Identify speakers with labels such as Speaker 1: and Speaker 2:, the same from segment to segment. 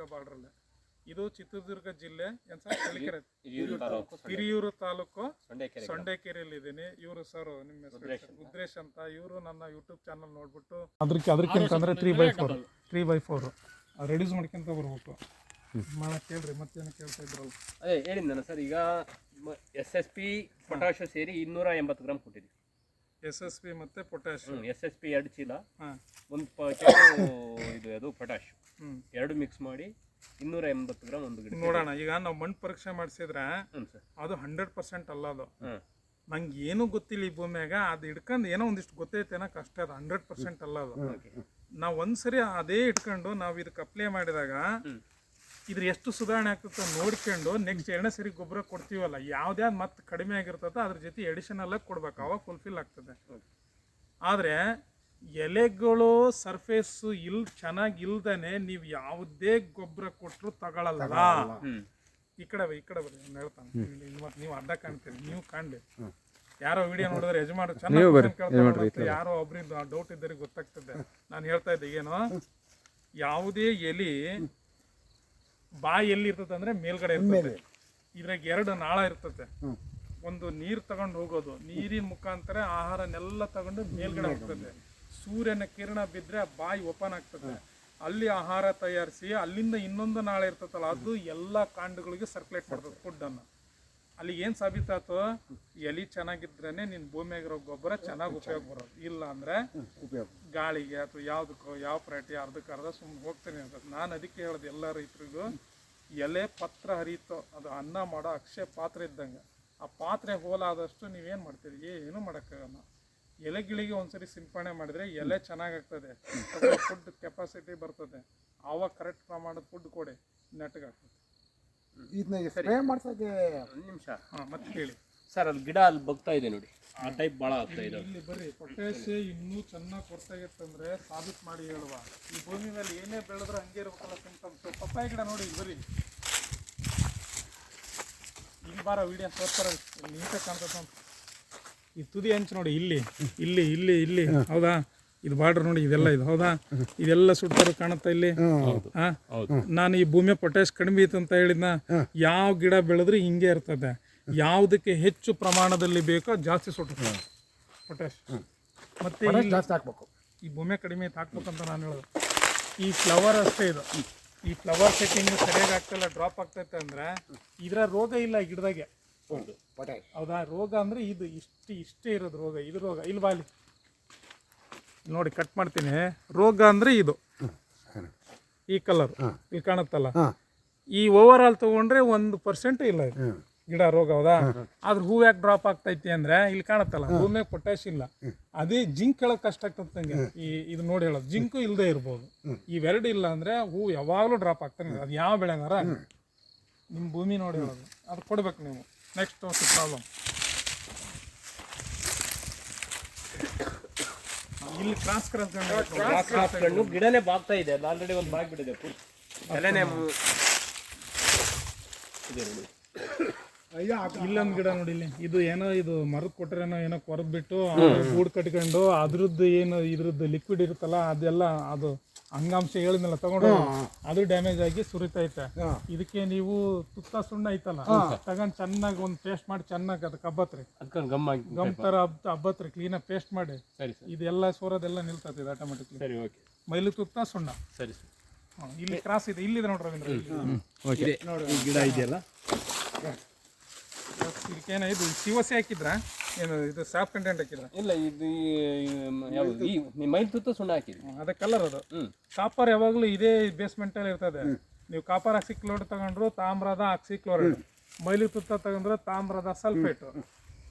Speaker 1: ಶಿವಮೊಗ್ಗ ಬಾರ್ಡ್ರಲ್ಲೇ ಇದು ಚಿತ್ರದುರ್ಗ ಜಿಲ್ಲೆ ಏನ್ ಸರ್
Speaker 2: ಹಿರಿಯೂರು ತಾಲೂಕು
Speaker 1: ಸೊಂಡೇಕೆರೆಯಲ್ಲಿ ಇದ್ದೀನಿ ಇವರು ಸರ್ ನಿಮ್ಮ ಹೆಸರು
Speaker 2: ರುದ್ರೇಶ್ ಅಂತ.
Speaker 1: ಇವರು ನನ್ನ ಯೂಟ್ಯೂಬ್ ಚಾನಲ್ ನೋಡ್ಬಿಟ್ಟು ಅದಕ್ಕೆ ಅದಕ್ಕಿಂತ ಅಂದ್ರೆ three by four three by four reduce ಮಾಡ್ಕೊಂತ ಬರ್ಬೇಕು ಕೇಳ್ರಿ ಮತ್ತೇನು ಕೇಳ್ತಾ ಇದ್ರು
Speaker 2: ಅದೇ ಹೇಳಿದ್ನಲ್ಲ ಸರ್ ಈಗ ಎಸ್ ಎಸ್ ಪಿ ಸೇರಿ ಇನ್ನೂರ ಎಂಬತ್ತು ಗ್ರಾಮ್ ಕೊಟ್ಟಿದ್ವಿ
Speaker 1: ಎಸ್ ಎಸ್ ಪಿ ಮತ್ತೆ ಪೊಟ್ಯಾಶ್.
Speaker 2: ಎಸ್ ಎಸ್ ಪಿ ಎರಡು ಚೀಲ.
Speaker 1: ಹಾಂ.
Speaker 2: ಒಂದು ಪ್ಯಾಕೆಟ್ ಇದು ಅದು ಪೊಟ್ಯಾಶ್. ಎರಡು ಮಿಕ್ಸ್ ಮಾಡಿ ಇನ್ನೂರ ಎಂಬತ್ತು ಗ್ರಾಮ್ ಒಂದು ಗಿಡ
Speaker 1: ನೋಡೋಣ ಈಗ ನಾವು ಮಣ್ಣು ಪರೀಕ್ಷೆ ಮಾಡಿಸಿದ್ರೆ
Speaker 2: ಹ್ಞೂ ಸರ್.
Speaker 1: ಅದು ಹಂಡ್ರೆಡ್ ಪರ್ಸೆಂಟ್ ಅಲ್ಲ ಅದು.
Speaker 2: ಹಾಂ.
Speaker 1: ನಂಗೆ ಏನೂ ಗೊತ್ತಿಲ್ಲ ಈ ಭೂಮಿಯಾಗ ಅದು ಹಿಡ್ಕೊಂಡು ಏನೋ ಒಂದಿಷ್ಟು ಗೊತ್ತೈತೆ ಅನ್ನೋಕೆ ಅಷ್ಟೇ ಅದು ಹಂಡ್ರೆಡ್ ಪರ್ಸೆಂಟ್ ಅಲ್ಲ ಅದು. ನಾವು ಒಂದ್ಸರಿ ಅದೇ ಇಟ್ಕೊಂಡು ನಾವು ಇದಕ್ಕೆ ಅಪ್ಲೈ ಮಾಡಿದಾಗ ಇದ್ರ ಎಷ್ಟು ಸುಧಾರಣೆ ಆಗ್ತದೆ ನೋಡ್ಕೊಂಡು ನೆಕ್ಸ್ಟ್ ಎರಡನೇ ಸರಿ ಗೊಬ್ಬರ ಕೊಡ್ತೀವಲ್ಲ ಯಾವುದೇ ಮತ್ತೆ ಕಡಿಮೆ ಆಗಿರ್ತದೆ ಅದ್ರ ಜೊತೆ ಎಡಿಷನಲ್ ಆಗಿ ಕೊಡ್ಬೇಕು. ಅವಾಗ ಫುಲ್ಫಿಲ್ ಆಗ್ತದೆ. ಆದರೆ ಎಲೆಗಳು ಸರ್ಫೇಸು ಇಲ್ ಚೆನ್ನಾಗಿ ಇಲ್ದನೆ ನೀವು ಯಾವುದೇ ಗೊಬ್ಬರ ಕೊಟ್ಟರು ತಗೊಳಲ್ಲ. ಈ ಕಡೆ ಈ ಕಡೆ ಬರ್ರಿ ಹೇಳ್ತಾನೆ. ನೀವು ಅಡ್ಡ ಕಾಣ್ತೀರಿ ನೀವು ಕಾಣ್ಲಿ. ಯಾರೋ ವಿಡಿಯೋ ನೋಡಿದ್ರೆ ಯಜಮಾನ ಚೆನ್ನಾಗಿ ಯಾರೋ ಒಬ್ರಿಂದ ಡೌಟ್ ಇದ್ದರೆ ಗೊತ್ತಾಗ್ತದೆ. ನಾನು ಹೇಳ್ತಾ ಇದ್ದೆ ಏನು? ಯಾವುದೇ ಎಲಿ ಬಾಯಿ ಎಲ್ಲಿ ಇರ್ತದೆ ಅಂದ್ರೆ ಮೇಲ್ಗಡೆ ಇರ್ತದೆ. ಇದ್ರಾಗ ಎರಡು ನಾಳ ಇರ್ತದೆ. ಒಂದು ನೀರು ತಗೊಂಡು ಹೋಗೋದು. ನೀರಿನ ಮುಖಾಂತರ ಆಹಾರನೆಲ್ಲ ತಗೊಂಡು ಮೇಲ್ಗಡೆ ಹೋಗ್ತದೆ. ಸೂರ್ಯನ ಕಿರಣ ಬಿದ್ರೆ ಆ ಬಾಯಿ ಓಪನ್ ಆಗ್ತದೆ. ಅಲ್ಲಿ ಆಹಾರ ತಯಾರಿಸಿ ಅಲ್ಲಿಂದ ಇನ್ನೊಂದು ನಾಳೆ ಇರ್ತದಲ್ಲ ಅದು ಎಲ್ಲ ಕಾಂಡಗಳಿಗೆ ಸರ್ಕ್ಯುಲೇಟ್ ಮಾಡ್ತದೆ ಫುಡ್ ಅನ್ನ. ಅಲ್ಲಿ ಏನು ಸಾಬೀತಾಯ್ತು ಎಲಿ ಚೆನ್ನಾಗಿದ್ರೇನೆ ನಿನ್ ಭೂಮಿಯಾಗಿರೋ ಗೊಬ್ಬರ ಚೆನ್ನಾಗಿ ಉಪಯೋಗ ಬರೋದು. ಇಲ್ಲ ಅಂದ್ರೆ ಗಾಳಿಗೆ ಅಥವಾ ಯಾವುದಕ್ಕೋ, ಯಾವ ಪ್ರೈಟಿ ಅರ್ಧಕ್ಕೆ ಅರ್ಧ ಸುಮ್ಮನೆ ಹೋಗ್ತಾನೆ ಅಂತ. ನಾನು ಅದಕ್ಕೆ ಹೇಳೋದು ಎಲ್ಲ ರೈತರಿಗೂ, ಎಲೆ ಪತ್ರ ಹರಿಯುತ್ತೋ ಅದು ಅನ್ನ ಮಾಡೋ ಅಕ್ಷಯ ಪಾತ್ರೆ ಇದ್ದಂಗೆ. ಆ ಪಾತ್ರೆ ಹೋಲಾದಷ್ಟು ನೀವೇನು ಮಾಡ್ತೀರಿ? ಏನು ಮಾಡೋಕ್ಕಾಗಲ್ಲ. ಎಲೆಗಳಿಗೆ ಒಂದ್ಸರಿ ಸಿಂಪಡಣೆ ಮಾಡಿದ್ರೆ ಎಲೆ ಚೆನ್ನಾಗಾಗ್ತದೆ. ಫುಡ್ ಕೆಪಾಸಿಟಿ ಬರ್ತದೆ. ಆವಾಗ ಕರೆಕ್ಟ್ ಪ್ರಮಾಣದ ಫುಡ್ ಕೊಡಿ. ನೆಟ್ಟಗಾಗ್ತದೆ
Speaker 3: ಇದನ್ನ ಸ್ಪ್ರೇ ಮಾಡ್ಸೋಕೆ
Speaker 2: ಒಂದು ನಿಮಿಷ.
Speaker 1: ಹಾಂ ಮತ್ತೆ ಹೇಳಿ
Speaker 2: ಸರ್ ಅಲ್ಲಿ ಗಿಡ ಅಲ್ಲಿ ಬಗ್ತಾ ಇದೆ ನೋಡಿ. ಆ ಟೈಪ್ ಭಾಳ ಆಗ್ತಾ ಇದೆ.
Speaker 1: ಇಲ್ಲಿ ಬರ್ರಿ ಪೊಟ್ಯಾಶ್ ಇನ್ನೂ ಚೆನ್ನಾಗಿ ಕೊಡ್ತಾಗಿತ್ತಂದ್ರೆ ಸಾಬೀತು ಮಾಡಿ ಹೇಳುವ. ಈ ಭೂಮಿ ಮೇಲೆ ಏನೇ ಬೆಳೆದ್ರೆ ಹಂಗೆ ಇರ್ಬೇಕಲ್ಲ ಸಿಂಟಮ್ಸ್ ಪಪ್ಪಾಯಿ ಗಿಡ ನೋಡಿ ಇಲ್ಲಿ ಬರ್ರಿ. ಇಲ್ಲಿ ಬಾರ ವಿಡಿಯೋ ತೋರ್ಸ್ತಾರ. ನೀಟಾಗಿ ಕಾಣ್ತದ ಅಂತ. ಈ ತುದಿ ಹಂಚು ನೋಡಿ ಇಲ್ಲಿ ಇಲ್ಲಿ ಇಲ್ಲಿ ಇಲ್ಲಿ. ಹೌದಾ? ಇದು ಬಾರ್ಡರ್ ನೋಡಿ ಇದೆಲ್ಲ ಇದು ಹೌದಾ? ಇದೆಲ್ಲ ಸುಡ್ತಾರ ಕಾಣುತ್ತಾ ಇಲ್ಲಿ? ಹಾ ನಾನು ಈ ಭೂಮಿ ಪೊಟ್ಯಾಶ್ ಕಡಿಮೆ ಐತೆ ಅಂತ ಹೇಳಿದ್ನ ಯಾವ ಗಿಡ ಬೆಳೆದ್ರೆ ಹಿಂಗೆ ಇರ್ತದೆ. ಯಾವುದಕ್ಕೆ ಹೆಚ್ಚು ಪ್ರಮಾಣದಲ್ಲಿ ಬೇಕೋ ಜಾಸ್ತಿ ಸುಟ್ಟ ಪೊಟ್ಯಾಶ್ ಮತ್ತೆ
Speaker 3: ಜಾಸ್ತಿ ಹಾಕ್ಬೇಕು.
Speaker 1: ಈ ಭೂಮಿ ಕಡಿಮೆ ಐತೆ ಹಾಕ್ಬೇಕಂತ ನಾನು ಹೇಳೋದು. ಈ ಫ್ಲವರ್ ಅಷ್ಟೇ ಇದು. ಈ ಫ್ಲವರ್ ಸೆಟ್ಟಿಂಗ್ ಸರಿಯಾಗಿ ಆಗ್ತಿಲ್ಲ ಡ್ರಾಪ್ ಆಗ್ತೈತೆ ಅಂದ್ರೆ ಇದರ ರೋಗ ಇಲ್ಲ ಗಿಡದಾಗೆ. ಹೌದಾ. ರೋಗ ಅಂದ್ರೆ ಇದು ಇಷ್ಟು ಇಷ್ಟೇ ಇರೋದು ರೋಗ ಇದು ರೋಗ. ಇಲ್ಲಿ ಬಾಲಿ ನೋಡಿ ಕಟ್ ಮಾಡ್ತೀನಿ. ರೋಗ ಅಂದ್ರೆ ಇದು. ಈ ಕಲರ್ ಇಲ್ಲಿ ಕಾಣುತ್ತಲ್ಲ? ಈ ಓವರ್ ಆಲ್ ತಗೊಂಡ್ರೆ ಒಂದು ಪರ್ಸೆಂಟ್ ಇಲ್ಲ ಇದು. ಗಿಡ ರೋಗ ಹೌದಾ? ಆದ್ರೆ ಹೂ ಯಾಕೆ ಡ್ರಾಪ್ ಆಗ್ತೈತಿ ಅಂದ್ರೆ ಇಲ್ಲಿ ಕಾಣುತ್ತಲ್ಲ ಭೂಮಿಯಾಗ ಪೊಟ್ಯಾಶ್ ಇಲ್ಲ. ಅದೇ ಜಿಂಕ್ ಕೆಳಗೆ ಕಷ್ಟ ಆಗ್ತದೆ ನಂಗೆ. ಈ ಇದು ನೋಡಿ ಹೇಳೋದು. ಜಿಂಕು ಇಲ್ಲದೆ ಇರ್ಬೋದು. ಇವೆರಡು ಇಲ್ಲ ಅಂದ್ರೆ ಹೂ ಯಾವಾಗಲೂ ಡ್ರಾಪ್ ಆಗ್ತಾನೆ ಅದು ಯಾವ ಬೆಳೆಗಾರ? ನಿಮ್ಮ ಭೂಮಿ ನೋಡಿ ಹೇಳೋದು. ಅದು ಕೊಡ್ಬೇಕು ನೀವು. ನೆಕ್ಸ್ಟ್ ಪ್ರಾಬ್ಲಮ್ ಇಲ್ಲಿ ಕ್ರಾಸ್ ಕ್ರಾಸ್
Speaker 2: ಕಣ್ಣು ಗಿಡನೇ ಬಾಗ್ತಾ ಇದೆ. ಅದು ಆಲ್ರೆಡಿ ಒಂದು ಬಾಗ್ಬಿಟ್ಟಿದೆ ಪೂರ್ತಿ ಎಲೆನೇ ಇದೆ
Speaker 1: ಇಲ್ಲೊಂದು ಗಿಡ ನೋಡಿ ಇಲ್ಲಿ. ಇದು ಏನೋ ಇದು ಮರದ ಕೊಟ್ಟರೇನೋ ಏನೋ ಕೊರದ್ ಬಿಟ್ಟು ಗೂಡ್ ಕಟ್ಕೊಂಡು ಅದ್ರದ್ದು ಏನು ಇದ್ರದ್ದು ಲಿಕ್ವಿಡ್ ಇರುತ್ತಲ್ಲ ಅದೆಲ್ಲ ಅದು ಅಂಗಾಂಶ ಹೇಳಿದ್ನಲ್ಲ ತಗೊಂಡು ಅದು ಡ್ಯಾಮೇಜ್ ಆಗಿ ಸುರಿತೈತೆ. ಇದಕ್ಕೆ ನೀವು ತುತ್ತ ಸುಣ್ಣ ಐತಲ್ಲ ತಗೊಂಡ್ ಚೆನ್ನಾಗಿ ಒಂದು ಪೇಸ್ಟ್ ಮಾಡಿ ಚೆನ್ನಾಗಿ ಅದಕ್ಕೆ
Speaker 2: ಹಬ್ಬತ್ರಿ. ಗಮ್
Speaker 1: ಗಮ್ ತರ ಹಬ್ಬತ್ರಿ ಕ್ಲೀನಾಗಿ ಪೇಸ್ಟ್ ಮಾಡಿ.
Speaker 2: ಸರಿ ಸರ್.
Speaker 1: ಇದೆಲ್ಲ ಸೋರೋದೆಲ್ಲ ನಿಲ್ತದೆ ಇದು ಆಟೋಮೆಟಿಕ್ಲಿ
Speaker 2: ಸರಿ ಓಕೆ.
Speaker 1: ಮೈಲು ತುತ್ತ ಸುಣ್ಣ.
Speaker 2: ಸರಿ ಸರಿ.
Speaker 1: ಇಲ್ಲಿ ಕ್ರಾಸ್ ಇದೆ. ಇಲ್ಲಿದೆ ನೋಡ್ರಿ ರವೀಂದ್ರ
Speaker 2: ಗಿಡ ಇದೆಯಲ್ಲ?
Speaker 1: ಇದಕ್ಕೇನ ಇದು ಸಿವಸಿ ಹಾಕಿದ್ರ? ಏನು ಇದು ಸಾಫ್ಟ್ ಕಂಟೆಂಟ್ ಹಾಕಿಲ್ಲ
Speaker 2: ಇಲ್ಲ ಇದು ಈ- ಯಾವುದು ಈ ನಿಮ್ಮ ಮೈಲ್ ತುತ್ತ ಸುಣ್ಣ ಹಾಕಿದ್ವಿ.
Speaker 1: ಅದೇ ಕಲರ್ ಅದು. ಕಾಪರ್ ಯಾವಾಗಲೂ ಇದೇ ಬೇಸ್ಮೆಂಟಲ್ಲಿ ಇರ್ತದೆ. ನೀವು ಕಾಪರ್ ಆಕ್ಸಿಕ್ಲೋರೈಡ್ ತಗೊಂಡ್ರು ತಾಮ್ರದ ಆಕ್ಸಿ ಕ್ಲೋರೈಡ್ ಮೈಲಿ ತುತ್ತ ತಗೊಂಡ್ರೆ ತಾಮ್ರದ ಸಲ್ಫೇಟ್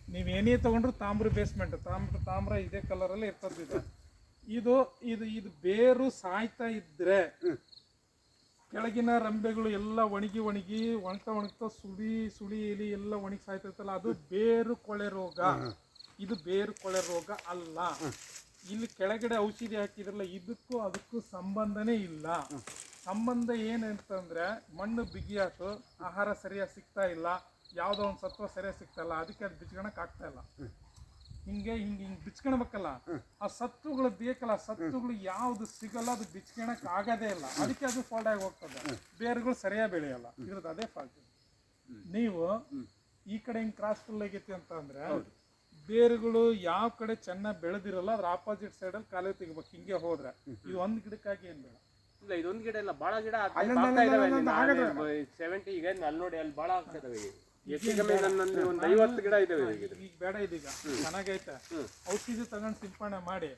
Speaker 1: ನೀವು ಏನೇ ತಗೊಂಡ್ರು ತಾಮ್ರ ಬೇಸ್ಮೆಂಟ್ ತಾಮ್ರ ತಾಮ್ರ ಇದೇ ಕಲರಲ್ಲಿ ಅಲ್ಲಿ ಇರ್ತದೆ ಇದು. ಇದು ಇದು ಇದು ಬೇರು ಸಾಯ್ತಾ ಇದ್ರೆ ಕೆಳಗಿನ ರಂಬೆಗಳು ಎಲ್ಲ ಒಣಗಿ ಒಣಗಿ ಒಣಗ್ತಾ ಒಣಗ್ತಾ ಸುಳಿ ಸುಳಿ ಎಲಿ ಎಲ್ಲ ಒಣಗಿ ಸಾಯ್ತೈತಲ್ಲ ಅದು ಬೇರು ಕೊಳೆ ರೋಗ. ಇದು ಬೇರು ಕೊಳೆ ರೋಗ ಅಲ್ಲ. ಇಲ್ಲಿ ಕೆಳಗಡೆ ಔಷಧಿ ಹಾಕಿದ್ರಲ್ಲ ಇದಕ್ಕೂ ಅದಕ್ಕೂ ಸಂಬಂಧನೇ ಇಲ್ಲ. ಸಂಬಂಧ ಏನಂತಂದ್ರೆ ಮಣ್ಣು ಬಿಗಿಯಾತು ಆಹಾರ ಸರಿಯಾಗಿ ಸಿಗ್ತಾ ಇಲ್ಲ. ಯಾವುದೋ ಒಂದು ಸತ್ವ ಸರಿಯಾಗಿ ಸಿಗ್ತಾ ಇಲ್ಲ. ಅದಕ್ಕೆ ಅದು ಬಿಚ್ಕೊಳಕ್ ಆಗ್ತಾ ಇಲ್ಲ. ಹಿಂಗೆ ಹಿಂಗೆ ಹಿಂಗೆ ಬಿಚ್ಕೊಳ್ಬೇಕಲ್ಲ ಆ ಸತ್ತುಗಳು ಬೇಕಲ್ಲ ಆ ಸತ್ತುಗಳು ಯಾವ್ದು ಸಿಗಲ್ಲ ಅದು ಬಿಚ್ಕೊಳಕ್ ಆಗದೇ ಇಲ್ಲ. ಅದಕ್ಕೆ ಅದು ಫಾಲ್ಟ್ ಆಗಿ ಹೋಗ್ತದೆ. ಬೇರುಗಳು ಸರಿಯಾಗಿ ಬೆಳೆಯಲ್ಲ ಇದ್ರದ್ದು ಅದೇ ಫಾಲ್ಟ್ ನೀವು ಈ ಕಡೆ ಹಿಂಗೆ ಕ್ರಾಸ್ ಫುಲ್ ಆಗೈತಿ ಅಂತ ಅಂದ್ರೆ ಬೇರುಗಳು ಯಾವ ಕಡೆ ಚೆನ್ನಾಗಿ ಬೆಳೆದಿರಲ್ಲ ಅದ್ರ ಆಪೋಸಿಟ್ ಸೈಡ್ ಅಲ್ಲಿ ಕಾಲೇ ತೆಗಿಬೇಕು ಹಿಂಗೆ ಹೋದ್ರೆ. ಇದು ಒಂದ್ ಗಿಡಕ್ಕಾಗಿ ಏನ್ ಬೇಡ.
Speaker 2: ಇಲ್ಲ ಇದೊಂದ್ ಗಿಡ ಇಲ್ಲ ಬಹಳ ಗಿಡ ಸೆವೆಂಟಿ ಈಗ ಅಲ್ಲಿ ನೋಡಿ ಅಲ್ಲಿ ಬಹಳ ಆಗ್ತಾ ಇದಾವೆ. ಈಗ. ಹೆಚ್ಚು ಕಮ್ಮಿ ನನ್ನಲ್ಲಿ ಒಂದು ಐವತ್ತು ಗಿಡ ಇದಾವೆ ಈಗ
Speaker 1: ಈಗ ಬೇಡ ಇದೀಗ. ಚೆನ್ನಾಗೈತೆ. ಔಷಧಿ ತಗೊಂಡ್ ಸಿಂಪಡಣೆ ಮಾಡಿ.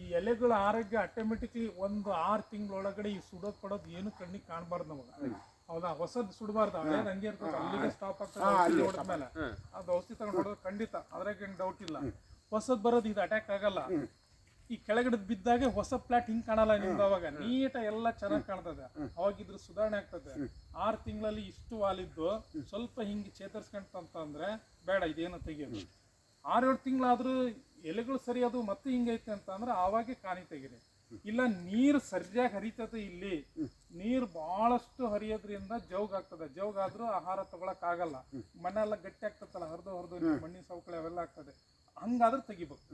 Speaker 1: ಈ ಎಲೆಗಳ ಆರೋಗ್ಯ ಆಟೋಮೆಟಿಕ್ಲಿ ಒಂದು ಆರು ತಿಂಗಳೊಳಗಡೆ ಈ ಸುಡೋದ್ ಪಡೋದು ಏನು ಕಣ್ಣಿಗೆ ಕಾಣಬಾರ್ದು ನಮಗ. ಹೌದಾ? ಹೊಸದ್ ಸುಡಬಾರ್ದು. ಹಳೇದ್ ಹಂಗೆ ಇರ್ತದೆ ಅಲ್ಲಿಗೆ ಸ್ಟಾಪ್ ಆಗ್ತದೆ ಹೊಡೆದ್ಮೇಲೆ. ಅದು ಔಷಧಿ ತಗೊಂಡ್ ಹೊಡೆದು ಖಂಡಿತ. ಅದ್ರಾಗ ಏನ್ ಡೌಟ್ ಇಲ್ಲ. ಹೊಸದ್ ಬರೋದು ಇದು ಅಟ್ಯಾಕ್ ಆಗಲ್ಲ. ಈ ಕೆಳಗಡೆ ಬಿದ್ದಾಗ ಹೊಸ ಪ್ಲಾಟ್ ಹಿಂಗ್ ಕಾಣಲ್ಲ ನಿಮ್ದು ಅವಾಗ ನೀಟ ಎಲ್ಲ ಚೆನ್ನಾಗಿ ಕಾಣ್ತದೆ. ಅವಾಗಿದ್ರ ಸುಧಾರಣೆ ಆಗ್ತದೆ. ಆರ್ ತಿಂಗಳಲ್ಲಿ ಇಷ್ಟು ವಾಲಿದ್ದು ಸ್ವಲ್ಪ ಹಿಂಗ್ ಚೇತರಿಸ್ಕೊಂತಂತಂದ್ರೆ ಬೇಡ ಇದೇನು ತೆಗಿಯೋದು. ಆರು ಏಳು ತಿಂಗಳಾದ್ರೂ ಎಲೆಗಳು ಸರಿ ಅದು ಮತ್ತೆ ಹಿಂಗೈತೆ ಅಂತ ಅಂದ್ರೆ ಆವಾಗೆ ಕಾಣಿ ತೆಗಿರಿ. ಇಲ್ಲ ನೀರು ಸರಿಯಾಗಿ ಹರಿತದೆ ಇಲ್ಲಿ. ನೀರು ಬಹಳಷ್ಟು ಹರಿಯೋದ್ರಿಂದ ಜೌಗ್ ಆಗ್ತದೆ. ಜೌಗ್ ಆದ್ರೂ ಆಹಾರ ತಗೊಳಕ್ ಆಗಲ್ಲ. ಮಣ್ಣೆಲ್ಲ ಗಟ್ಟಿ ಆಗ್ತದಲ್ಲ ಹರಿದು ಹರಿದು ಮಣ್ಣಿನ ಸವಕಳಿ ಅವೆಲ್ಲ ಆಗ್ತದೆ. ಹಂಗಾದ್ರೆ ತೆಗಿಬೇಕು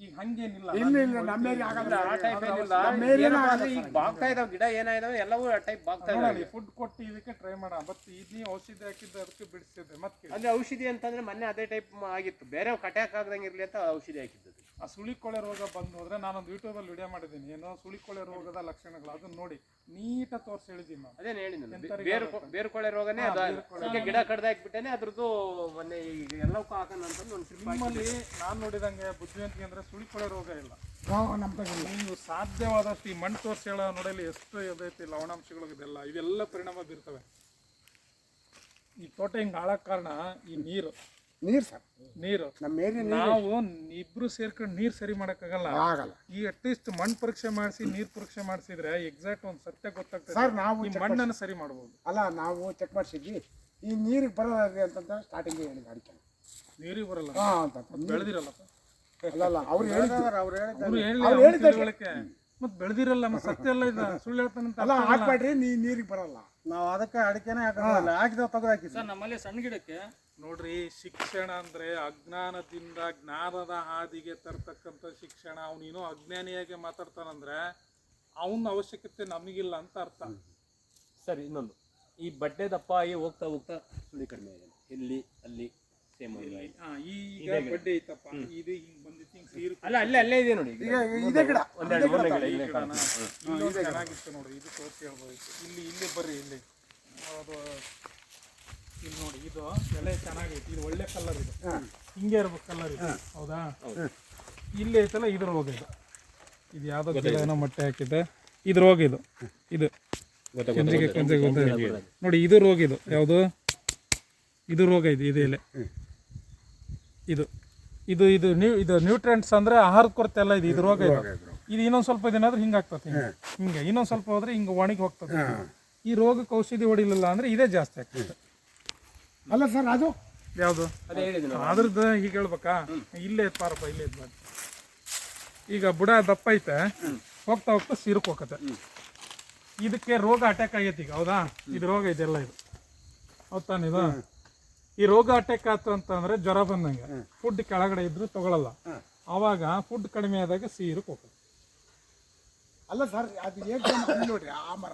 Speaker 1: ಈಗ ಹಂಗೇನಿಲ್ಲ.
Speaker 3: ಇಲ್ಲ ಇಲ್ಲ ನಮ್ಮೇಲೆ ಆಗಲ್ಲ.
Speaker 2: ಆ ಟೈಪ್ ಏನಿಲ್ಲ.
Speaker 3: ನಮ್ಮೇಲೇನೂ ಆಗಲ್ಲ.
Speaker 2: ಈಗ ಬಾಗ್ತಾ ಇದಾವೆ ಗಿಡ ಏನಾಯ್ದಾವೆ ಎಲ್ಲವೂ ಆ ಟೈಪ್ ಬಾಗ್ತಾ ಇದಾವೆ
Speaker 1: ಫುಡ್ ಕೊಟ್ಟು ಇದಕ್ಕೆ ಟ್ರೈ ಮಾಡ ಬಟ್ ಇದ್ನಿ ಔಷಧಿ ಹಾಕಿದ್ದು ಅದಕ್ಕೆ ಬಿಡಿಸಿದ್ದೆ ಮತ್ತೆ
Speaker 2: ಅಂದ್ರೆ ಔಷಧಿ ಅಂತಂದ್ರೆ ಮೊನ್ನೆ ಅದೇ ಟೈಪ್ ಆಗಿತ್ತು. ಬೇರೆ ಕಟ್ಯಾಕ್ ಆಗದಂಗೆ ಇರ್ಲಿ ಅಂತ ಔಷಧಿ ಹಾಕಿದ್ದು
Speaker 1: ಆ ಸುಳಿಕೊಳೆ ರೋಗ ಬಂದು ಹೋದ್ರೆ ನಾನೊಂದು ಯೂಟ್ಯೂಬ್ ಅಲ್ಲಿ ವಿಡಿಯೋ ಮಾಡಿದ್ದೀನಿ. ಏನೋ ಸುಳಿಕೊಳೆ ರೋಗದ ಲಕ್ಷಣಗಳು. ಅದನ್ನ ನೋಡಿ. ನೀಟಾಗಿ ತೋರಿಸಿ ಹೇಳಿದ್ದೀನಿ ನಾನು.
Speaker 2: ಅದೇ ಹೇಳಿ ನಾನು? ಬೇರು ಬೇರುಕೊಳೆ ರೋಗನೇ ಅದು ಅದಕ್ಕೆ ಗಿಡ ಕಡ್ದಾಕ್ಬಿಟ್ಟೇನೆ ಅದ್ರದ್ದು ಮೊನ್ನೆ ಈಗ ಎಲ್ಲವಕ್ಕೂ ಹಾಕೋಣ ಅಂತಂದು ಒಂದು ಟ್ರಿಪ್
Speaker 1: ನಿಮ್ಮಲ್ಲಿ ನಾನು ನೋಡಿದಂಗೆ ಬುದ್ಧಿವಂತಿಗೆ ಅಂದ್ರೆ ಸುಳಿಕೊಳೆ ರೋಗ ಇಲ್ಲ.
Speaker 3: ನಾವು
Speaker 1: ಸಾಧ್ಯವಾದಷ್ಟು ಈ ಮಣ್ಣು ತೋರಿಸಿ ಹೇಳೋ ನೋಡಲಿ ಎಷ್ಟು ಇದೈತಿ ಲವಣಾಂಶಗಳು ಇದೆಲ್ಲ. ಇವೆಲ್ಲ ಪರಿಣಾಮ ಬೀರ್ತವೆ. ಈ ತೋಟ ಹಿಂಗೆ ಆಳಕ್ ಕಾರಣ ಈ ನೀರು.
Speaker 3: ನೀರು ಸರ್.
Speaker 1: ನೀರು.
Speaker 3: ನಮ್ಮ ಏರಿಯಾ
Speaker 1: ನಾವು ಇಬ್ರು ಸೇರ್ಕೊಂಡು ನೀರು ಸರಿ ಮಾಡಕ್ಕಾಗಲ್ಲ.
Speaker 3: ಆಗಲ್ಲ.
Speaker 1: ಈ ಅಟ್ಲೀಸ್ಟ್ ಮಣ್ಣು ಪರೀಕ್ಷೆ ಮಾಡಿಸಿ ನೀರು ಪರೀಕ್ಷೆ ಮಾಡಿಸಿದ್ರೆ ಎಕ್ಸಾಕ್ಟ್ ಒಂದು ಸತ್ಯ ಗೊತ್ತಾಗ್ತದೆ.
Speaker 3: ಸರ್ ನಾವು
Speaker 1: ಈ ಮಣ್ಣನ್ನು ಸರಿ ಮಾಡ್ಬೋದು.
Speaker 3: ಅಲ್ಲ ನಾವು ಚೆಕ್ ಮಾಡಿಸಿದ್ವಿ. ಈ ನೀರಿಗೆ ಬರಲ್ಲ ಅಂತಂತ ಸ್ಟಾರ್ಟಿಂಗ್ ಹೇಳಿದ ಅಡಿಕೆ.
Speaker 1: ನೀರಿಗೆ ಬರಲ್ಲ.
Speaker 3: ಹಾಂ ಅಂತ
Speaker 1: ಬೆಳೆದಿರಲ್ಲಪ್ಪ
Speaker 3: ಅಲ್ಲ ಅಲ್ಲ ಅವ್ರು ಹೇಳಿದ್ದಾರೆ ಅವ್ರು
Speaker 1: ಹೇಳಿದ್ದಾರೆ. ಹೇಳಿ
Speaker 3: ಅವ್ರು ಹೇಳಿದ್ದಕ್ಕೆ.
Speaker 1: ಮತ್ತೆ ಬೆಳೆದಿರಲ್ಲ ಮತ್ತೆ ಸತ್ಯ ಎಲ್ಲ ಇದ. ಸುಳ್ಳು ಹೇಳ್ತಾನಂತ
Speaker 3: ಅಲ್ಲ ಹಾಕ್ಬೇಡ್ರಿ ನೀ ನೀರಿಗೆ ಬರಲ್ಲ.
Speaker 4: ನಾವು ಅದಕ್ಕೆ ಅಡಿಕೆನೇ ಹಾಕಲ್ಲ. ಹಾಕಿದ ತೆಗೆದು ಹಾಕಿ
Speaker 5: ಸರ್ ನಮ್ಮಲ್ಲಿ ಸಣ್ಣ ಗಿಡಕ್ಕೆ
Speaker 1: ನೋಡ್ರಿ ಶಿಕ್ಷಣ ಅಂದ್ರೆ ಅಜ್ಞಾನದಿಂದ ಜ್ಞಾನದ ಹಾದಿಗೆ ತರ್ತಕ್ಕಂಥ ಶಿಕ್ಷಣ. ಅವನೇನೋ ಅಜ್ಞಾನಿಯಾಗಿ ಮಾತಾಡ್ತಾನಂದ್ರೆ ಅವನ ಅವಶ್ಯಕತೆ ನಮಗಿಲ್ಲ ಅಂತ ಅರ್ಥ.
Speaker 2: ಸರಿ ಇನ್ನೊಂದು. ಈ ಬಡ್ಡೆ ದಪ್ಪ ಆಗಿ ಹೋಗ್ತಾ ಹೋಗ್ತಾ ಸುಳಿ ಕಡಿಮೆ ಆಗಿದೆ. ಇಲ್ಲಿ ಅಲ್ಲಿ ಸೇಮ್
Speaker 1: ಆ, ಈಗ ಬಡ್ಡೆ ಐತಪ್ಪ. ಇದು ಹಿಂಗ್ ಬಂದಿತ್ತು ಹಿಂಗ್ ಸೀರು
Speaker 2: ಅಲ್ಲ ಅಲ್ಲೇ ಅಲ್ಲೇ ಇದೆ ನೋಡಿ.
Speaker 3: ಇದೇ ಗಿಡ.
Speaker 2: ಒಂದೆರಡು ಮೂರನೇ ಗಿಡ ಇಲ್ಲೇ.
Speaker 1: ಇಲ್ಲೊಂದು ಚೆನ್ನಾಗಿತ್ತು ನೋಡ್ರಿ ಇದು ತೋರಿಸಿ ಹೇಳ್ಬೋದಿತ್ತು ಇಲ್ಲಿ ಇಲ್ಲಿ ಬರ್ರಿ ಇಲ್ಲಿ. ಅದು ಇಲ್ಲಿ ನೋಡಿ ಇದು ಎಲೆ ಚೆನ್ನಾಗೈತಿ. ಇದು ಒಳ್ಳೆ ಕಲರ್ ಇದು. ಹಿಂಗೆ ಇರ್ಬೇಕು ಕಲರ್ ಇದು. ಹೌದಾ? ಇಲ್ಲಿ ಐತಲ್ಲ ಇದ್ರ ರೋಗ ಇದು. ಇದು ಯಾವ್ದೋ ಗಿಡ ಏನೋ ಮೊಟ್ಟೆ ಹಾಕಿದೆ ಇದು ರೋಗ ಇದು. ಇದು. ಕೆಂಜಿಗೆ ಕೆಂಜಿಗೆ ನೋಡಿ ಇದು ರೋಗ ಇದು. ಯಾವುದು? ಇದು ರೋಗ ಇದು ಇದು ಎಲೆ. ಇದು. ಇದು ಇದು ನ್ಯೂ ಇದು ನ್ಯೂಟ್ರೆಂಟ್ಸ್ ಅಂದ್ರೆ ಆಹಾರದ ಕೊರತೆ ಎಲ್ಲ ಇದು. ಇದು. ರೋಗ ಇದು. ಇದು ಇನ್ನೊಂದು ಸ್ವಲ್ಪ ದಿನ ಆದ್ರೆ ಹಿಂಗೆ ಆಗ್ತದೆ. ಹಿಂಗೆ ಹಿಂಗೆ. ಇನ್ನೊಂದು ಸ್ವಲ್ಪ ಹೋದ್ರೆ ಹಿಂಗೆ ಒಣಗಿ ಹೋಗ್ತದೆ. ಈ ರೋಗಕ್ಕೆ ಔಷಧಿ ಹೊಡಿಲಿಲ್ಲ ಅಂದ್ರೆ ಇದೇ ಜಾಸ್ತಿ ಆಗ್ತದೆ.
Speaker 3: ಅಲ್ಲ ಸರ್ ಅದು
Speaker 1: ಯಾವುದು? ಅದ್ರದ್ದು ಈಗ ಹೇಳ್ಬೇಕಾ? ಇಲ್ಲೇ ಪಾರಪ್ಪ ಇಲ್ಲೇ ಇದ್ ಈಗ ಬುಡ ದಪ್ಪ ಐತೆ ಹೋಗ್ತಾ ಹೋಗ್ತಾ ಸಿರುಕ್ ಹೋಗತ್ತೆ. ಇದಕ್ಕೆ ರೋಗ ಅಟ್ಯಾಕ್ ಆಗೈತಿ ಈಗ ಹೌದಾ? ಇದು ರೋಗ ಇದೆಲ್ಲ ಇದು. ಹೌದ್ ತಾನೇ ಇದು ಈ ರೋಗ ಅಟ್ಯಾಕ್ ಆಯ್ತು ಅಂತಂದ್ರೆ ಜ್ವರ ಬಂದಂಗೆ. ಫುಡ್ ಕೆಳಗಡೆ ಇದ್ರು ತಗೊಳಲ್ಲ. ಅವಾಗ ಫುಡ್ ಕಡಿಮೆ ಆದಾಗ ಸೀರುಕ್ ಹೋಗುತ್ತೆ.
Speaker 3: ಅಲ್ಲ ಸರ್ ಅದು ನೋಡ್ರಿ ಆ ಮರ?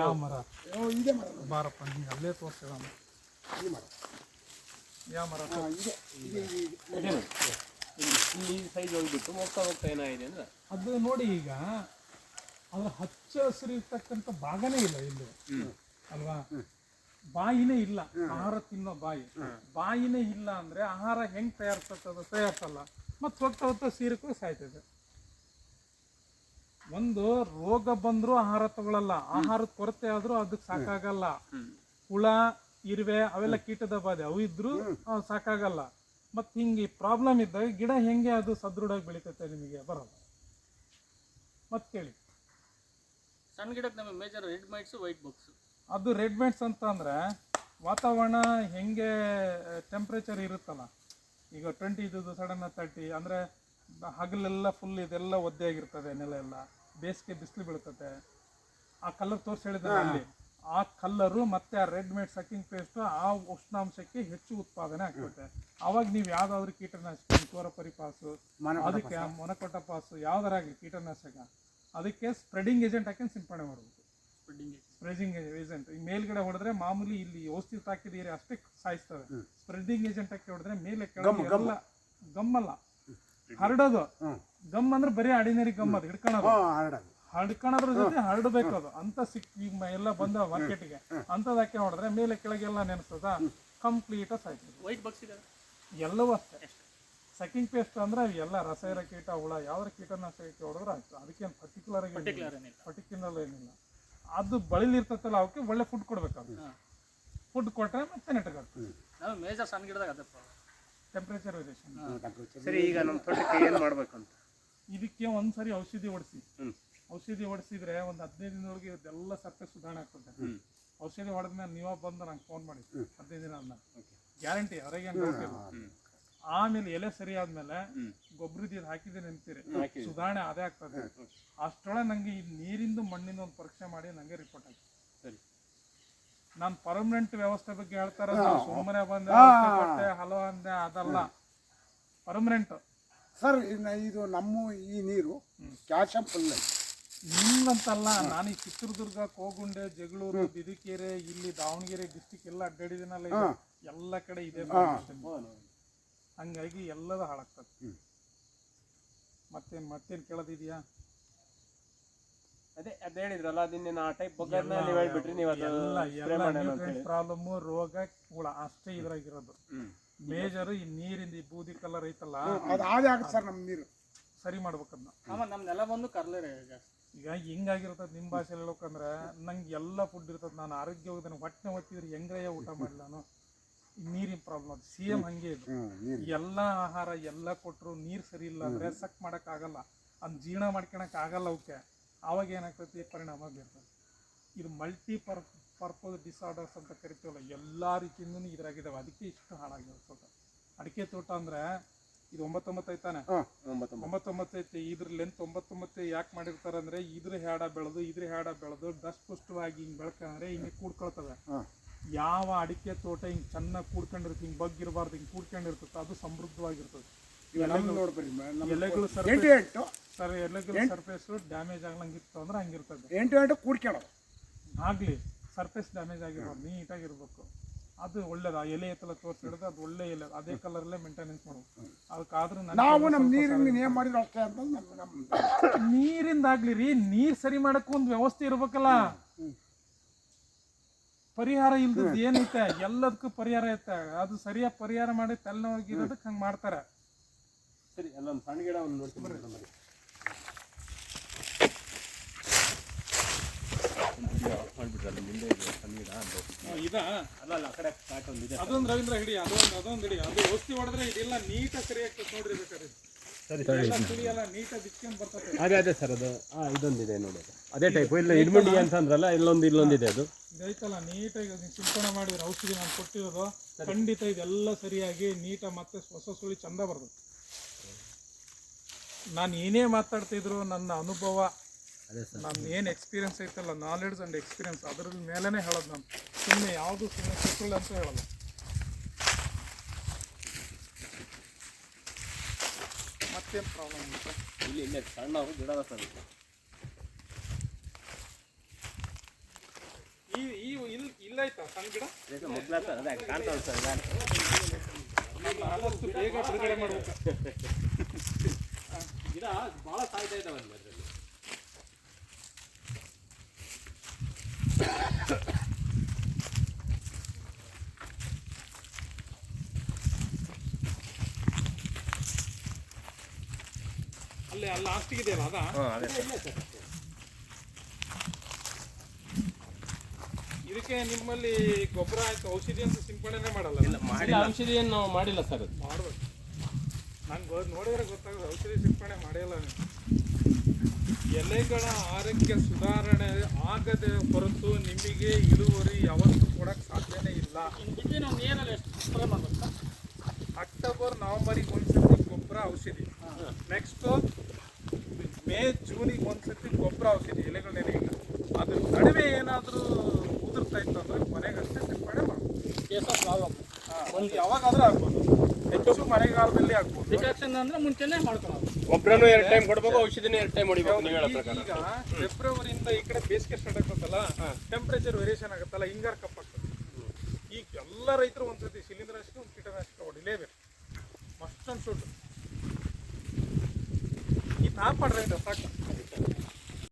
Speaker 1: ಯಾವ ಮರ ಬಾರಪ್ಪ ಹಿಂಗೆ ಅಲ್ಲೇ ತೋರಿಸ್ತೀರ
Speaker 3: ಈ.
Speaker 2: ಇಲ್ಲಿ ಸೈಜ್ ಹೋಗ್ಬಿಟ್ಟು ಹೋಗ್ತಾ ಹೋಗ್ತಾ ಏನಾಗಿದೆ ಅಂದ್ರೆ
Speaker 1: ಅದು ನೋಡಿ ಈಗ, ಅದ್ರ ಹಚ್ಚ ಹಸಿರು ಇರ್ತಕ್ಕಂಥ ಭಾಗನೇ ಇಲ್ಲ ಇಲ್ಲಿ. ಅಲ್ವಾ? ಬಾಯಿನೇ ಇಲ್ಲ. ಆಹಾರ ತಿನ್ನೋ ಬಾಯಿ. ಬಾಯಿನೇ ಇಲ್ಲ ಅಂದ್ರೆ ಆಹಾರ ಹೆಂಗ್ ತಯಾರಿಸ್ತದ ತಯಾರಿಸಲ್ಲ. ಮತ್ತೆ ಹೋಗ್ತಾ ಹೋಗ್ತಾ ಸೀರಕ್ಕೂ ಸಾಯ್ತದೆ. ಒಂದು ರೋಗ ಬಂದ್ರೂ ಆಹಾರ ತಗೊಳಲ್ಲ. ಆಹಾರದ ಕೊರತೆ ಆದ್ರೂ ಅದಕ್ಕೆ ಸಾಕಾಗಲ್ಲ. ಹುಳ ಇರುವೆ ಅವೆಲ್ಲ ಕೀಟದ ಬಾಧೆ ಅವು ಇದ್ರು ಸಾಕಾಗಲ್ಲ. ಮತ್ತೆ ಹಿಂಗೆ ಪ್ರಾಬ್ಲಮ್ ಇದ್ದಾಗ ಗಿಡ ಹೆಂಗೆ ಅದು ಸದೃಢವಾಗಿ ಬೆಳಿತೈತೆ ನಿಮಗೆ? ಬರಲ್ಲ ಮತ್ತೆ ಕೇಳಿ.
Speaker 5: ಸಣ್ಣ ಗಿಡಕ್ಕೆ ನಮಗೆ major red mites white box
Speaker 1: ಅದು ರೆಡ್ ಮೈಟ್ಸ್ ಅಂತ ಅಂದ್ರೆ ವಾತಾವರಣ ಹೆಂಗೆ ಟೆಂಪ್ರೇಚರ್ ಇರುತ್ತಲ್ಲ? ಈಗ ಟ್ವೆಂಟಿ ಇದ್ದದ್ದು ಸಡನ್ ತರ್ಟಿ ಅಂದರೆ ಹಗಲೆಲ್ಲ ಫುಲ್ ಇದೆಲ್ಲ ಒದ್ದೆ ಆಗಿರ್ತದೆ ನೆಲ ಎಲ್ಲ. ಬೇಸಿಗೆ ಬಿಸಿಲು ಬೀಳ್ತದೆ ಆ ಕಲರ್ ತೋರಿಸಿ ಹೇಳಿದ್ರೆ ಅಲ್ಲಿ. ಆ ಕಲ್ಲರು ಮತ್ತೆ ಆ ರೆಡ್ ಮೇಡ್ ಸಕ್ಕಿಂಗ್ ಪೇಸ್ಟ್ ಆ ಉಷ್ಣಾಂಶಕ್ಕೆ ಹೆಚ್ಚು ಉತ್ಪಾದನೆ ಆಗ್ತದೆ. ಅವಾಗ ನೀವು ಯಾವ್ದಾದ್ರು ಕೀಟನಾಶಕ ಕೋರಪರಿ ಪರಿಪಾಸು ಅದಕ್ಕೆ ಮೊನಕೊಟ್ಟ ಪಾಸು. ಯಾವ್ದಾರ ಆಗಲಿ ಕೀಟನಾಶಕ ಅದಕ್ಕೆ ಸ್ಪ್ರೆಡಿಂಗ್ ಏಜೆಂಟ್ ಹಾಕಿ ಸಿಂಪಡಣೆ ಮಾಡಬೇಕು ಸ್ಪ್ರೆಡಿಂಗ್ ಏಜೆಂಟ್ ಈ ಮೇಲ್ಗಡೆ ಹೊಡೆದ್ರೆ ಮಾಮೂಲಿ ಇಲ್ಲಿ ಔಷಧಿ ತಾಕಿದ ಏರಿಯಾ ಅಷ್ಟೇ ಸಾಯಿಸ್ತವೆ. ಸ್ಪ್ರೆಡಿಂಗ್ ಏಜೆಂಟ್ ಹಾಕಿ ಹೊಡೆದ್ರೆ ಮೇಲೆ ಎಲ್ಲ ಗಮ್ಮಲ್ಲ. ಹರಡೋದು. ಗಮ್ ಅಂದ್ರೆ ಬರೀ ಅಡಿನರಿ ಗಮ್ ಅದು ಹಿಡ್ಕೊಳೋದು.
Speaker 3: ಹರಡೋದು.
Speaker 1: ಹಡ್ಕೊಳೋದ್ರ ಜೊತೆ ಹರಡಬೇಕು ಅದು ಅಂತ ಸಿಕ್ ಈಗ ಮ- ಎಲ್ಲ ಬಂದ ಮಾರ್ಕೆಟ್ಗೆ ಅಂಥದಕ್ಕೆ ನೋಡಿದ್ರೆ ಹೊಡೆದ್ರೆ ಮೇಲೆ ಕೆಳಗೆಲ್ಲ ನೆನೆಸ್ತದ. ಕಂಪ್ಲೀಟ್ ಸಾಯ್ತದೆ.
Speaker 5: ವೈಟ್ ಬಾಕ್ಸ್ ಇದೆ.
Speaker 1: ಎಲ್ಲವೂ ಅಷ್ಟೇ. ಸೆಕಿಂಗ್ ಪೇಸ್ಟ್ ಅಂದ್ರೆ ಎಲ್ಲ ರಸಾಯನ ಕೀಟ ಹುಳ ಯಾವ್ದ್ರ ಕೀಟನಾಶಕಕ್ಕೆ ಹೊಡೆದ್ರೆ ಆಯ್ತು. ಅದಕ್ಕೇನು ಪರ್ಟಿಕ್ಯುಲರ್ ಆಗಿ
Speaker 5: Particular ಏನಿಲ್ಲ.
Speaker 1: ಪರ್ಟಿಕ್ಯುಲರ್ ಏನಿಲ್ಲ. ಅದು ಬಳಲಿರ್ತೈತಲ್ಲ ಅವಕ್ಕೆ ಒಳ್ಳೆ ಫುಡ್ ಕೊಡ್ಬೇಕು ಫುಡ್ ಕೊಟ್ಟರೆ ಮತ್ತೆ ನೆಟ್ಟಗಾಗ್ತದೆ
Speaker 5: ನಾವು ಮೇಜರ್ ಸಣ್ಣ ಗಿಡದಾಗ ಅದೇ
Speaker 1: ಟೆಂಪ್ರೇಚರ್ ವೇರಿಯೇಷನ್
Speaker 2: ಸರಿ ಈಗ ನಮ್ಮ ತೋಟಕ್ಕೆ ಏನು ಮಾಡಬೇಕು ಅಂತ
Speaker 1: ಇದಕ್ಕೆ ಒಂದ್ಸರಿ ಔಷಧಿ ಹೊಡಿಸಿ. ಔಷಧಿ ಹೊಡಿಸಿದ್ರೆ ಒಂದು ಹದಿನೈದು ದಿನದೊಳಗೆ ಇದೆಲ್ಲ ಸಪ್ಪೆ ಸುಧಾರಣೆ ಆಗ್ತದೆ. ಔಷಧಿ ಹೊಡೆದ್ಮೇಲೆ ನೀವ ಬಂದು ನಂಗೆ ಫೋನ್ ಮಾಡಿ. ಹದಿನೈದು ದಿನ ಆದ್ಮೇಲೆ ಗ್ಯಾರಂಟಿ ಅವರಿಗೆ ಆಮೇಲೆ ಎಲೆ ಸರಿ ಆದ್ಮೇಲೆ ಗೊಬ್ಬರದ ಇದು ಹಾಕಿದ್ರೆ ನೆನ್ಪಿರಿ ಸುಧಾರಣೆ ಅದೇ ಆಗ್ತದೆ. ಅಷ್ಟೊಳಗೆ ನಂಗೆ ಈ ನೀರಿಂದು ಮಣ್ಣಿಂದ ಒಂದು ಪರೀಕ್ಷೆ ಮಾಡಿ ನಂಗೆ ರಿಪೋರ್ಟ್ ಆಯ್ತು.
Speaker 2: ಸರಿ.
Speaker 1: ನಾನು ಪರ್ಮನೆಂಟ್ ವ್ಯವಸ್ಥೆ ಬಗ್ಗೆ ಹೇಳ್ತಾರ ಸುಮ್ಮನೆ ಬಂದೆ ಕೊಟ್ಟೆ ಹಲೋ ಅಂದೆ ಅದಲ್ಲ. ಪರ್ಮನೆಂಟ್
Speaker 3: ಸರ್ ಇದು ನಮ್ಮ ಈ ನೀರು ಕ್ಯಾಶ್ ಫುಲ್
Speaker 1: ನಿಮ್ಗಂತಲ್ಲ ನಾನು ಈ ಚಿತ್ರದುರ್ಗ ಕೋಗುಂಡೆ ಜಗಳೂರು ಬಿದಿಕೆರೆ ಇಲ್ಲಿ ದಾವಣಗೆರೆ ಡಿಸ್ಟಿಕ್ ಎಲ್ಲ ಅಡ್ಡಾಡಿದಿನಲ್ಲ ಈಗ ಎಲ್ಲ ಕಡೆ ಇದೆ ಹಂಗಾಗಿ ಎಲ್ಲದ ಹಾಳಾಗ್ತದೆ. ಮತ್ತೇನ್ ಮತ್ತೇನ್ ಕೇಳೋದಿದ್ಯಾ?
Speaker 2: ಅದೇ ಅದ್ ಹೇಳಿದ್ರಲ್ಲ ಅದನ್ನ ಆ ಟೈಪ್ ಬಗ್ಗೆ ನೀವು ಹೇಳ್ಬಿಟ್ರಿ ನೀವು ಅದು
Speaker 1: ಎಲ್ಲ
Speaker 2: ಸ್ಪ್ರೇ ಮಾಡೋಣ ಅಂತ ಹೇಳಿ.
Speaker 1: ಪ್ರಾಬ್ಲಮ್ ರೋಗ ಹುಳ ಅಷ್ಟೇ ಇದ್ರಾಗಿರೋದು. ಮೇಜರ್ ಈ ನೀರಿಂದ ಈ ಬೂದಿ ಕಲರ್ ಐತಲ್ಲ
Speaker 3: ಅದು ಆಗುತ್ತೆ ಸರ್ ನಮ್ಮ ನೀರು.
Speaker 1: ಸರಿ ಮಾಡ್ಬೇಕದ್ನ
Speaker 5: ಆಮೇಲೆ ನಮ್ಮ ನೆಲ ಬಂದು ಕರ್ಲೇ ಜಾಸ್ತಿ
Speaker 1: ಈಗ ಹಿಂಗಾಗಿರ್ತದೆ ನಿಮ್ಮ ಭಾಷೆಯಲ್ಲಿ ಹೇಳ್ಬೇಕಂದ್ರೆ ನಂಗೆ ಎಲ್ಲ ಫುಡ್ ಇರ್ತದೆ. ನಾನು ಆರೋಗ್ಯವಾಗಿ ಹೊಟ್ಟೆ ಒತ್ತಿದ್ರೆ ಹೆಂಗ್ರಯ್ಯ ಊಟ ಮಾಡಿ ನಾನು? ನೀರಿನ ಪ್ರಾಬ್ಲಮ್ ಅದು. ಸೇಮ್ ಹಂಗೆ ಇದು. ಎಲ್ಲ ಆಹಾರ ಎಲ್ಲ ಕೊಟ್ಟರು ನೀರು ಸರಿ ಇಲ್ಲ ಅಂದ್ರೆ ಸಕ್ ಮಾಡೋಕ್ಕಾಗಲ್ಲ ಆಗಲ್ಲ. ಅದ್ ಜೀರ್ಣ ಮಾಡ್ಕೊಳಕ್ ಆಗಲ್ಲ ಅವಕ್ಕೆ. ಅವಾಗ ಏನಾಗ್ತೈತಿ ಪರಿಣಾಮ ಬೀರ್ತದೆ. ಇದು ಮಲ್ಟಿ ಪರ್ ಪರ್ಪಸ್ ಡಿಸಾರ್ಡರ್ಸ್ ಅಂತ ಕರಿತೀವಲ್ಲ ಎಲ್ಲ ರೀತಿಯಿಂದನೂ ಇದ್ರಾಗಿದ್ದಾವೆ ಅದಕ್ಕೆ ಇಷ್ಟು ಹಾಳಾಗಿರ್ತದೆ ತೋಟ ಅಡಿಕೆ ತೋಟ ಅಂದ್ರೆ ಇದು ಒಂಬತ್ತೊಂಬತ್ತು ಐತಾನೆ?
Speaker 2: ಒಂಬತ್ತು
Speaker 1: ಒಂಬತ್ತೊಂಬತ್ತು. ಐತೆ. ಇದ್ರ ಲೆಂತ್ ಒಂಬತ್ತೊಂಬತ್ತು ಯಾಕೆ ಮಾಡಿರ್ತಾರೆ ಅಂದ್ರೆ ಇದ್ರ ಹ್ಯಾಡ ಬೆಳೆದು ಇದ್ರ ಹ್ಯಾಡ ಬೆಳೆದು ಡಸ್ಟ್ ಪುಷ್ಟವಾಗಿ ಹಿಂಗೆ ಬೆಳ್ಕಂದ್ರೆ ಹಿಂಗೆ ಕೂಡ್ಕೊಳ್ತವೆ. ಯಾವ ಅಡಿಕೆ ತೋಟ ಹಿಂಗೆ ಚೆನ್ನಾಗಿ ಕೂಡ್ಕೊಂಡಿರುತ್ತೆ ಹಿಂಗೆ ಬಗ್ಗಿರಬಾರ್ದು ಹಿಂಗೆ ಕೂಡ್ಕೊಂಡಿರ್ತದೆ ಅದು ಸಮೃದ್ಧವಾಗಿರ್ತದೆ. ಎಲೆಗಳು ಸರ್ ಎಲೆಗಳು ಸರ್ಫೇಸು ಡ್ಯಾಮೇಜ್ ಆಗ್ಲಂಗಿತ್ತು ಅಂದ್ರೆ ಹಂಗಿರ್ತದೆ.
Speaker 3: ಎಂಟು ಎಂಟು ಕೂಡ್ಕೊಳ್ಳೋ
Speaker 1: ಆಗ್ಲಿ ಸರ್ಫೇಸ್ ಡ್ಯಾಮೇಜ್ ಆಗಿರ್ಬೋದು ನೀಟಾಗಿರ್ಬೇಕು. ಅದು ಒಳ್ಳೇದು. ಆ ಎಲೆ ಐತಲ್ಲ ತೋರಿಸಿ ಹಿಡಿದು ಅದು ಒಳ್ಳೆ ಎಲೆ. ಅದೇ ಕಲರಲ್ಲೇ ಮೇಂಟೆನೆನ್ಸ್ ಮಾಡ್ಬೇಕು ಅದಕ್ಕಾದ್ರೂ
Speaker 3: ನಾವು ನಮ್ಮ ನೀರಿನ ಏನು ಮಾಡಿದ್ರು ಅಷ್ಟೇ ಅಂತ ನಮ್ಮ ನಮ್ಮ
Speaker 1: ನೀರಿಂದ ಆಗ್ಲಿ ರೀ ನೀರ್ ಸರಿ ಮಾಡಕ್ ಒಂದು ವ್ಯವಸ್ಥೆ ಇರ್ಬೇಕಲ್ಲ. ಪರಿಹಾರ ಇಲ್ದದ್ ಏನೈತೆ? ಎಲ್ಲದಕ್ಕೂ ಪರಿಹಾರ ಐತೆ. ಅದು ಸರಿಯಾಗಿ ಪರಿಹಾರ ಮಾಡಿ ತಲೆನೋವಾಗಿರೋದಕ್ಕೆ ಹಂಗೆ ಮಾಡ್ತಾರೆ.
Speaker 2: ಸರಿ ಅಲ್ಲೊಂದು ಸಣ್ಣ ಗಿಡ ಒಂದು ನೋಡ್ತೀನಿ ಬರ್ರಿ ನಮ್ಮಲ್ಲಿ. ಮಾಡ್ಬಿಟ್ರಲ್ಲ ಮುಂದೆ ಇದೆ ಸಣ್ಣ ಗಿಡ ಅಂತ
Speaker 1: ಇದಾ
Speaker 2: ಅಲ್ಲ ಅಲ್ಲ ಆ ಕಡೆ ಕಾಟ್ ಒಂದಿದೆ
Speaker 1: ಅದೊಂದು ರವೀಂದ್ರ ಹಿಡಿ ಅದೊಂದು ಅದೊಂದು ಹಿಡಿ ಅದು ಔಷಧಿ ಹೊಡೆದ್ರೆ ಇದೆಲ್ಲ ನೀಟಾಗಿ ಸರಿ ಆಗ್ತದೆ ನೋಡ್ರಿ ಬೇಕಾದ್ರೆ
Speaker 2: ಸರಿ
Speaker 1: ಬರ್ತದೆ
Speaker 2: ಅದೇ ಅದೇ ಸರ್ ಅದು ಹಾಂ ಇದೊಂದಿದೆ ನೋಡಿ ಅದೇ ಟೈಪ್ ಇಲ್ಲ ಇಡ್ಮುಂಡಿ ಅಂತ ಅಂದ್ರಲ್ಲ ಇಲ್ಲೊಂದು ಇಲ್ಲೊಂದಿದೆ ಅದು
Speaker 1: ಇದೈತಲ್ಲ ನೀಟಾಗಿ ಸಿಂಪಡಣೆ ಮಾಡಿದ್ರೆ ಔಷಧಿ ನಾನು ಕೊಟ್ಟಿರೋದು ಖಂಡಿತ ಇದೆಲ್ಲ ಸರಿಯಾಗಿ ನೀಟಾಗಿ ಮತ್ತೆ ಹೊಸ ಸುಳಿ ಚಂದ ಬರ್ತದೆ ನಾನು ಏನೇ ಮಾತಾಡ್ತಿದ್ರು ನನ್ನ ಅನುಭವ
Speaker 2: ಅದೇ ಸರ್.
Speaker 1: ನನ್ನ ಏನು ಎಕ್ಸ್ಪೀರಿಯನ್ಸ್ ಐತಲ್ಲ ನಾಲೆಡ್ಜ್ ಆ್ಯಂಡ್ ಎಕ್ಸ್ಪೀರಿಯನ್ಸ್ ಅದ್ರ ಮೇಲೇ ಹೇಳೋದು ನಾನು. ಸುಮ್ಮನೆ ಯಾವುದು ಸುಮ್ಮನೆ ಸುಳ್ಳು ಅಂತ ಹೇಳಲ್ಲ. ಮತ್ತೇನು ಪ್ರಾಬ್ಲಮ್ ಇಲ್ಲ
Speaker 2: ಇಲ್ಲಿ ಇಲ್ಲೇ ಸಣ್ಣ ಗಿಡ ಸರ್.
Speaker 1: ಈ ಈ ಇಲ್ಲಿ ಇಲ್ಲ ಆಯ್ತಾ ಸಣ್ಣ ಗಿಡ?
Speaker 2: ಮೊದಲ ಸರ್ ಅದೇ ಕಾಣ್ತಾವೆ ಸರ್
Speaker 1: ಆದಷ್ಟು ಬೇಗ ಬಿಡುಗಡೆ ಮಾಡ್ಬೇಕು.
Speaker 2: ಗಿಡ ಭಾಳ ಸಾಯ್ತಾ ಇದ್ದಾವೆ ಅಲ್ಲಿ
Speaker 1: ಅಲ್ಲಿ ಅಲ್ಲಿ ಲಾಸ್ಟಿಗೆ ಇದೆಯಲ್ಲ ಅದಾ? ಇದಕ್ಕೆ ನಿಮ್ಮಲ್ಲಿ ಗೊಬ್ಬರ ಆಯ್ತು ಔಷಧಿ ಅಂತ ಸಿಂಪಡಣೆ ಮಾಡಲ್ಲ.
Speaker 2: ಇಲ್ಲ ಔಷಧಿಯನ್ನು ನಾವು ಮಾಡಿಲ್ಲ ಸರ್ ಅದು.
Speaker 1: ಮಾಡ್ಬೇಕು. ನಂಗೆ ನೋಡಿದ್ರೆ ಗೊತ್ತಾಗೋದು ಔಷಧಿ ಸಿಂಪಡಣೆ ಮಾಡಿಲ್ಲ ನೀವು. ಎಲೆಗಳ ಆರೋಗ್ಯ ಸುಧಾರಣೆ ಆಗದೆ ಹೊರತು ನಿಮಗೆ ಇಳುವರಿ ಯಾವತ್ತೂ ಕೊಡಕ್ಕೆ ಸಾಧ್ಯನೇ ಇಲ್ಲ. ಅಕ್ಟೋಬರ್ ನವಂಬರಿಗೆ ಒಂದ್ಸತಿ ಗೊಬ್ಬರ ಔಷಧಿ. ನೆಕ್ಸ್ಟ್ ಮೇ ಜೂನಿಗೆ ಒಂದ್ಸತಿ ಗೊಬ್ಬರ ಔಷಧಿ ಎಲೆಗಳೇನೆ ಇಲ್ಲ ಅದ್ರ ನಡುವೆ ಏನಾದರೂ ಇತ್ತು
Speaker 5: ಅಂದ್ರೆ ಮನೆಗಷ್ಟೇ ಸಿಂಪಡೆ
Speaker 1: ಮಾಡ್ಬೋದು. ಯಾವಾಗಾದ್ರೂ ಆಗ್ಬೋದು. ಹೆಚ್ಚು ಮಳೆಗಾಲದಲ್ಲಿ ಆಗ್ಬೋದು.
Speaker 5: ಡಿಟೆಕ್ಷನ್ ಅಂದ್ರೆ ಮುಂಚೆನೆ ಮಾಡ್ಕೊಳ್ಳೋದು
Speaker 2: ಗೊಬ್ಬರನು ಎರಡು ಟೈಮ್ ಕೊಡಬೇಕು ಔಷಧಿನೂ ಎರಡು ಟೈಮ್ ಹೊಡಿಬೇಕು ನೀವು ಹೇಳೋ ಪ್ರಕಾರ.
Speaker 1: ಈಗ ಫೆಬ್ರವರಿಯಿಂದ ಈ ಕಡೆ ಬೇಸಿಗೆ ಸ್ಟಾರ್ಟ್ ಆಗ್ತದಲ್ಲ ಟೆಂಪರೇಚರ್ ವೇರಿಯೇಷನ್ ಆಗುತ್ತಲ್ಲ ಹಿಂಗಾರ ಕಪ್ಪಾಗ್ತದೆ ಈಗ ಎಲ್ಲ ರೈತರು ಒಂದ್ಸತಿ ಶಿಲೀಂಧ್ರನಾಶಕ ಒಂದು ಕೀಟನಾಶಕ ಹೊಡಿಲೇಬೇಕು. ಮಸ್ಟ್ ಶುಡ್ ಈ ತಾಪ ಮಾಡ್ರೆ ಸಾಕು.